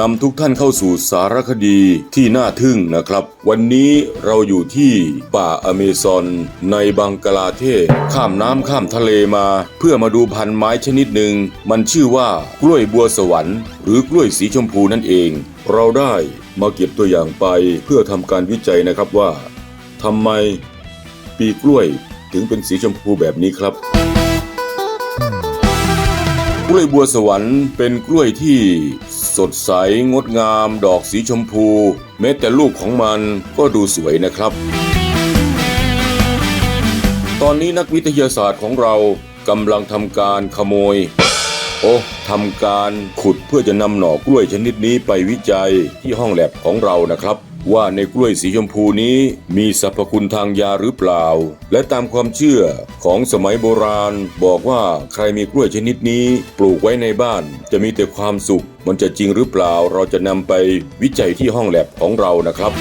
นำทุกท่านเข้าสู่สารคดีที่น่าทึ่งนะครับ วันนี้เราอยู่ที่ป่าอเมซอนในบังกลาเทศ ข้ามน้ำข้ามทะเลมา เพื่อมาดูพันธุ์ไม้ชนิดหนึ่ง มันชื่อว่ากล้วยบัวสวรรค์ หรือกล้วยสีชมพูนั่นเอง เราได้มาเก็บตัวอย่างไปเพื่อทำการวิจัยนะครับว่าทำไมปีกล้วยถึงเป็นสีชมพูแบบนี้ครับ กล้วยบัวสวรรค์เป็นกล้วยที่สดใสงดงาม ดอกสีชมพู แม้แต่ลูกของมันก็ดูสวยนะครับ ตอนนี้นักวิทยาศาสตร์ของเรากำลังทำการขโมย โอ้ทำการขุดเพื่อจะนำหน่อกล้วยชนิดนี้ไปวิจัยที่ห้องแลบของเรานะครับ ว่าในกล้วยสีชมพูนี้มีสรรพคุณทางยาหรือเปล่า และตามความเชื่อของสมัยโบราณ บอกว่าใครมีกล้วยชนิดนี้ ปลูกไว้ในบ้าน จะมีแต่ความสุข มันจะจริงหรือเปล่า เราจะนำไปวิจัยที่ห้องแลบของเรานะครับ